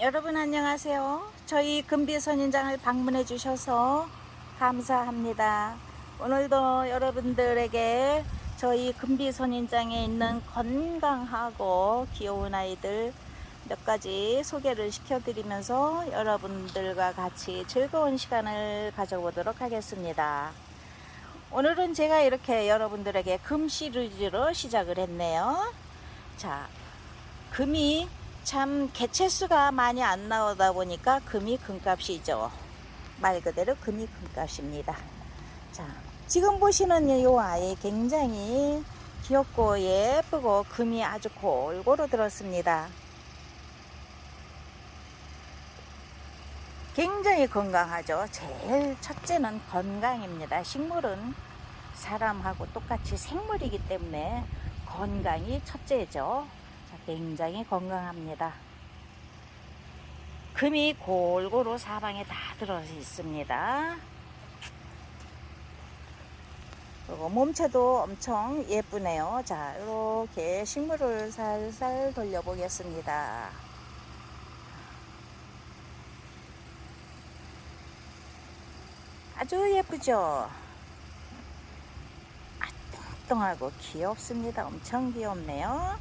여러분 안녕하세요. 저희 금비선인장을 방문해 주셔서 감사합니다. 오늘도 여러분들에게 저희 금비선인장에 있는 건강하고 귀여운 아이들 몇 가지 소개를 시켜드리면서 여러분들과 같이 즐거운 시간을 가져보도록 하겠습니다. 오늘은 제가 이렇게 여러분들에게 금 시리즈로 시작을 했네요. 자, 금이 참 개체수가 많이 안 나오다 보니까 금이 금값이죠. 말 그대로 금이 금값입니다. 자, 지금 보시는 이 아이 굉장히 귀엽고 예쁘고 금이 아주 골고루 들었습니다. 굉장히 건강하죠. 제일 첫째는 건강입니다. 식물은 사람하고 똑같이 생물이기 때문에 건강이 첫째죠. 자, 굉장히 건강합니다. 금이 골고루 사방에 다 들어 있습니다. 그리고 몸체도 엄청 예쁘네요. 자, 이렇게 식물을 살살 돌려보겠습니다. 아주 예쁘죠? 아, 뚱뚱하고 귀엽습니다. 엄청 귀엽네요.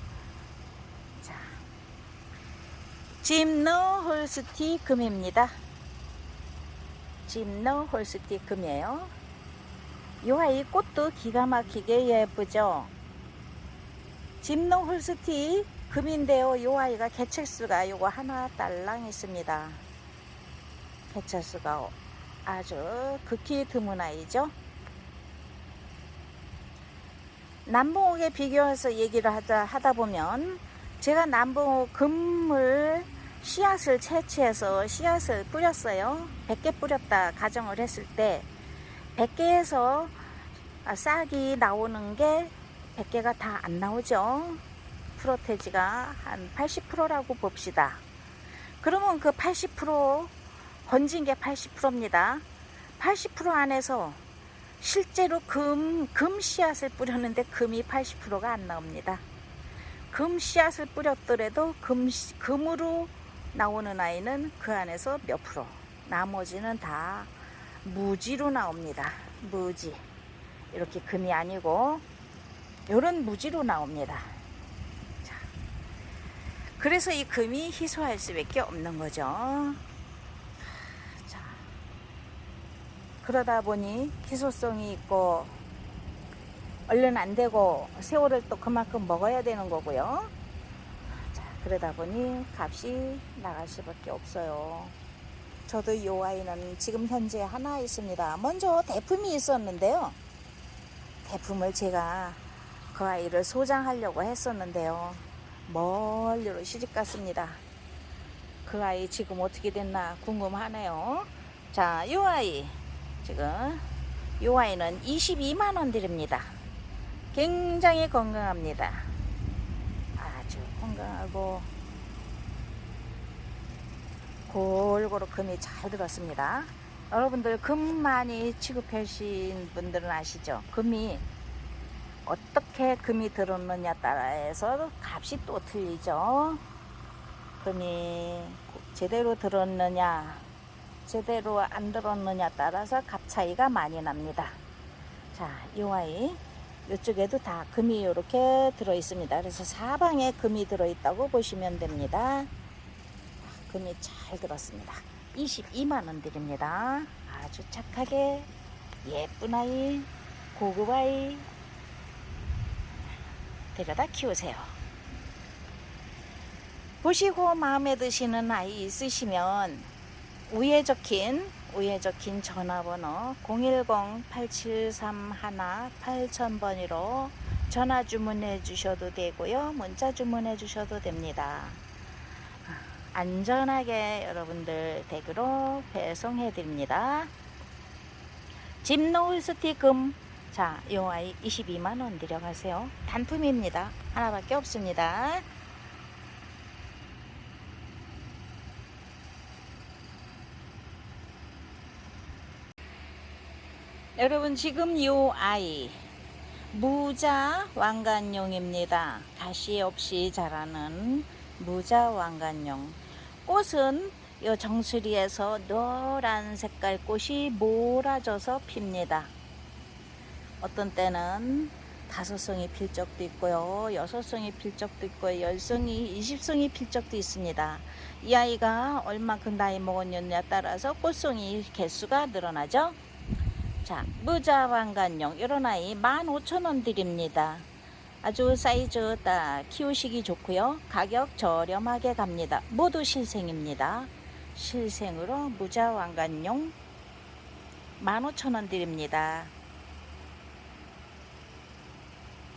자, 짐노 홀스티 금입니다. 짐노 홀스티 금이에요. 이 아이 꽃도 기가 막히게 예쁘죠? 짐노 홀스티 금인데요. 이 아이가 개체수가 요거 하나 딸랑 있습니다. 개체수가 아주 극히 드문 아이죠. 남봉옥에 비교해서 얘기를 하다, 하다 보면 제가 남봉옥 금을 씨앗을 채취해서 씨앗을 뿌렸어요. 100개 뿌렸다 가정을 했을 때 100개에서 싹이 나오는 게 100개가 다 안 나오죠. 프로테지가 한 80%라고 봅시다. 그러면 그 80% 건진 게 80%입니다. 80% 안에서 실제로 금, 금 씨앗을 뿌렸는데 금이 80%가 안 나옵니다. 금 씨앗을 뿌렸더라도 금, 씨- 금으로 나오는 아이는 그 안에서 몇 프로. 나머지는 다 무지로 나옵니다. 무지. 이렇게 금이 아니고, 요런 무지로 나옵니다. 자. 그래서 이 금이 희소할 수밖에 없는 거죠. 자, 그러다 보니 희소성이 있고 얼른 안 되고 세월을 또 그만큼 먹어야 되는 거고요. 자, 그러다 보니 값이 나갈 수밖에 없어요. 저도 이 아이는 지금 현재 하나 있습니다. 먼저 대품이 있었는데요. 대품을 제가 그 아이를 소장하려고 했었는데요. 멀리로 시집 갔습니다. 그 아이 지금 어떻게 됐나 궁금하네요. 자, 이 아이 지금 이 아이는 22만 원 드립니다. 굉장히 건강합니다. 아주 건강하고 골고루 금이 잘 들었습니다. 여러분들 금 많이 취급하신 분들은 아시죠? 금이 어떻게 금이 들었느냐 따라서 값이 또 틀리죠. 금이 제대로 들었느냐, 제대로 안 들었느냐 따라서 값 차이가 많이 납니다. 자, 이 아이 이쪽에도 다 금이 이렇게 들어 있습니다. 그래서 사방에 금이 들어 있다고 보시면 됩니다. 금이 잘 들었습니다. 22만 원 드립니다. 아주 착하게 예쁜 아이, 고급 아이 데려다 키우세요. 보시고 마음에 드시는 아이 있으시면 위에 적힌 위에 적힌 전화번호 010-8731-8000번으로 전화 주문해 주셔도 되고요. 문자 주문해 주셔도 됩니다. 안전하게 여러분들 댁으로 배송해 드립니다. 집노을 스티금 자, 이 아이 22만 원 들여가세요. 단품입니다. 하나밖에 없습니다. 여러분 지금 이 아이 무자 왕관용입니다. 가시 없이 자라는 무자 왕관용. 꽃은 이 정수리에서 노란 색깔 꽃이 몰아져서 핍니다. 어떤 때는 다섯 송이 필 적도 있고요. 여섯 송이 필 적도 있고요. 열 송이, 이십 송이 필 적도 있습니다. 이 아이가 얼마큼 나이 먹었느냐에 따라서 꽃송이 개수가 늘어나죠. 자, 무자왕관용 이런 아이 15,000원 드립니다. 아주 사이즈 딱 키우시기 좋고요. 가격 저렴하게 갑니다. 모두 실생입니다. 실생으로 무자왕관용 15,000원 드립니다.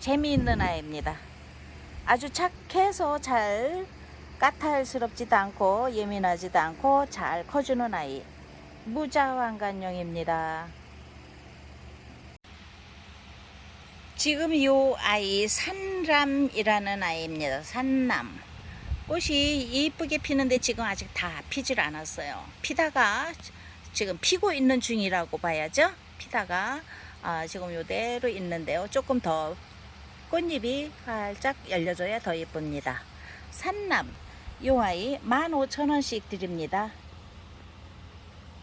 재미있는 아이입니다. 아주 착해서 잘 까탈스럽지도 않고 예민하지도 않고 잘 커주는 아이. 무자왕관용입니다. 지금 이 아이 산람이라는 아이입니다. 산람. 꽃이 이쁘게 피는데 지금 아직 다 피질 않았어요. 피다가 지금 피고 있는 중이라고 봐야죠. 피다가 아, 지금 요대로 있는데요. 조금 더 꽃잎이 활짝 열려줘야 더 예쁩니다. 산남 요 아이 15,000원씩 드립니다.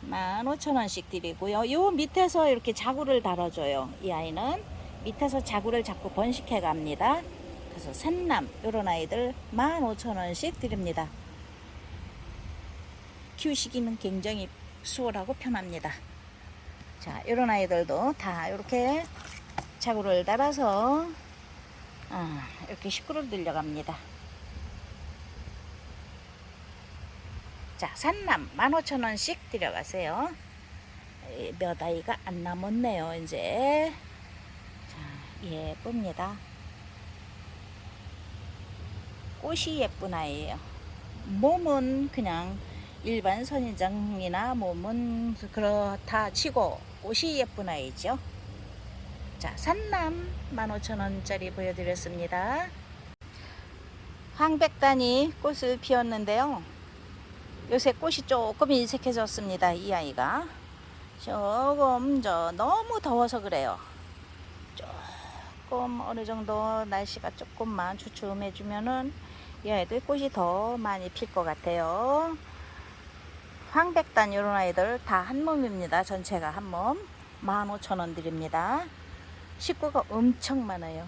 15,000원씩 드리고요. 요 밑에서 이렇게 자구를 달아줘요. 이 아이는 밑에서 자구를 자꾸 번식해 갑니다. 그래서 산남 요런 아이들 15,000원씩 드립니다. 키우시기는 굉장히 수월하고 편합니다. 자, 요런 아이들도 다 이렇게 자구를 달아서 아, 이렇게 식구를 늘려갑니다. 자, 산남 15,000원씩 들여가세요. 몇 아이가 안 남았네요, 이제. 자, 예쁩니다. 꽃이 예쁜 아이예요. 몸은 그냥 일반 선인장이나 몸은 그렇다 치고 꽃이 예쁜 아이죠. 자, 산남 15,000원짜리 보여드렸습니다. 황백단이 꽃을 피웠는데요. 요새 꽃이 조금 인색해졌습니다. 이 아이가. 조금 저 너무 더워서 그래요. 조금 어느 정도 날씨가 조금만 주춤해주면은 이 아이들 꽃이 더 많이 필 것 같아요. 황백단 이런 아이들 다 한 몸입니다. 전체가 한 몸. 15,000원 드립니다. 식구가 엄청 많아요.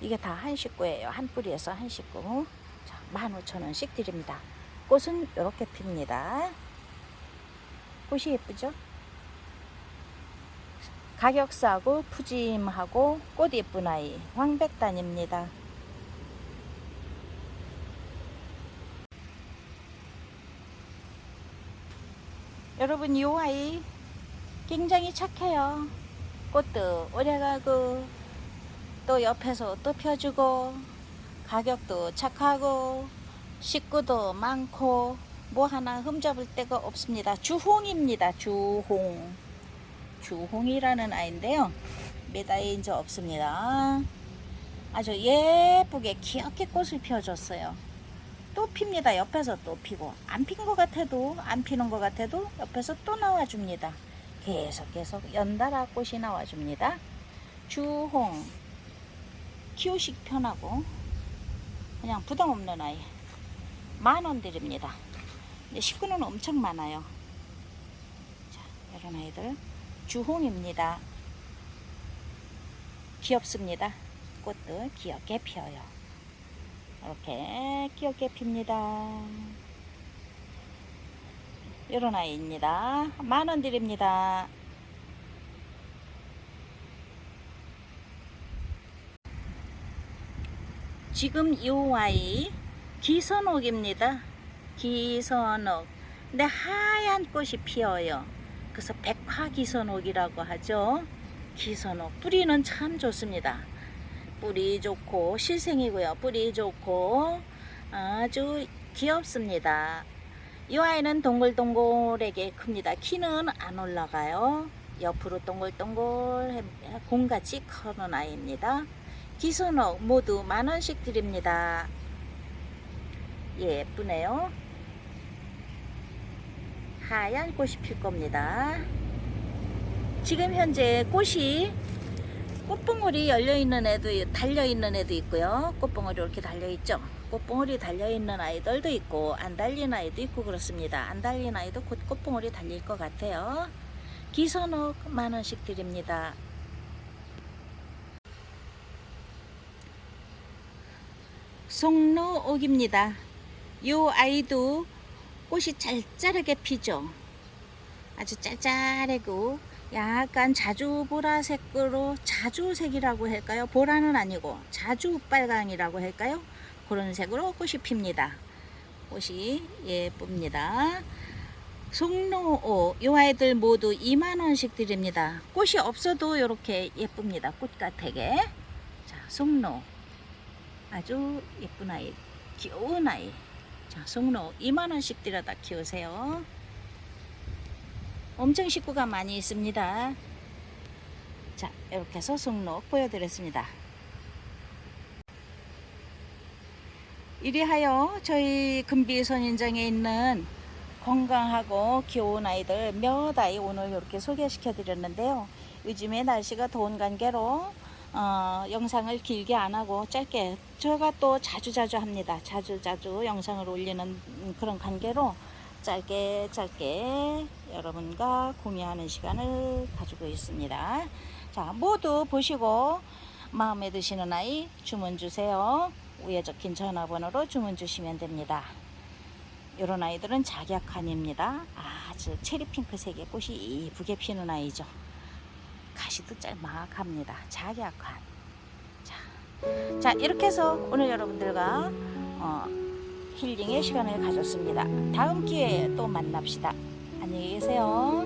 이게 다 한 식구예요. 한 뿌리에서 한 식구. 자, 15,000원씩 드립니다. 꽃은 이렇게 핍니다. 꽃이 예쁘죠? 가격 싸고 푸짐하고 꽃 예쁜 아이 황백단입니다. 여러분 이 아이 굉장히 착해요. 꽃도 오래가고 또 옆에서 또 펴주고 가격도 착하고 식구도 많고 뭐 하나 흠잡을 데가 없습니다. 주홍입니다. 주홍. 주홍이라는 아이인데요. 메다인지 없습니다. 아주 예쁘게 귀엽게 꽃을 피워줬어요. 또 핍니다. 옆에서 또 피고 안 핀 것 같아도 안 피는 것 같아도 옆에서 또 나와줍니다. 계속 계속 연달아 꽃이 나와줍니다. 주홍 키우시기 편하고 그냥 부담 없는 아이 만 원 드립니다. 식구는 엄청 많아요. 자, 이런 아이들 주홍입니다. 귀엽습니다. 꽃도 귀엽게 피어요. 이렇게 귀엽게 핍니다. 이런 아이입니다. 만 원 드립니다. 지금 이 아이 기선옥입니다. 기선옥. 근데 하얀 꽃이 피어요. 그래서 백 화기선옥이라고 하죠. 기선옥. 뿌리는 참 좋습니다. 뿌리 좋고 실생이고요. 뿌리 좋고 아주 귀엽습니다. 이 아이는 동글동글하게 큽니다. 키는 안 올라가요. 옆으로 동글동글 공같이 커는 아이입니다. 기선옥 모두 만원씩 드립니다. 예쁘네요. 하얀 꽃이 필 겁니다. 지금 현재 꽃이 꽃봉오리 열려 있는 애도 달려 있는 애도 있고요. 꽃봉오리 이렇게 달려 있죠. 꽃봉오리 달려 있는 아이들도 있고 안 달린 아이도 있고 그렇습니다. 안 달린 아이도 곧 꽃봉오리 달릴 것 같아요. 기선옥 만 원씩 드립니다. 송로옥입니다. 요 아이도 꽃이 짤짤하게 피죠. 아주 짤짤하고 약간 자주 보라색으로 자주색이라고 할까요? 보라는 아니고 자주 빨강이라고 할까요? 그런 색으로 꽃이 핍니다. 꽃이 예쁩니다. 송로오 이 아이들 모두 2만 원씩 드립니다. 꽃이 없어도 이렇게 예쁩니다. 꽃같하게. 자, 송로 아주 예쁜 아이, 귀여운 아이. 자, 송로 2만 원씩 들여다 키우세요. 엄청 식구가 많이 있습니다. 자, 이렇게 해서 송로 보여드렸습니다. 이리하여 저희 금비 선인장에 있는 건강하고 귀여운 아이들 몇 아이 오늘 이렇게 소개시켜 드렸는데요. 요즘에 날씨가 더운 관계로 어, 영상을 길게 안 하고 짧게 제가 또 자주자주 합니다. 자주자주 영상을 올리는 그런 관계로 짧게 짧게 여러분과 공유하는 시간을 가지고 있습니다. 자, 모두 보시고 마음에 드시는 아이 주문 주세요. 위에 적힌 전화번호로 주문 주시면 됩니다. 이런 아이들은 작약환입니다. 아주 체리핑크색의 꽃이 이쁘게 피는 아이죠. 가시도 짤막합니다. 작약환. 자, 자 이렇게 해서 오늘 여러분들과 어, 힐링의 시간을 가졌습니다. 다음 기회에 또 만납시다. 안녕히 계세요.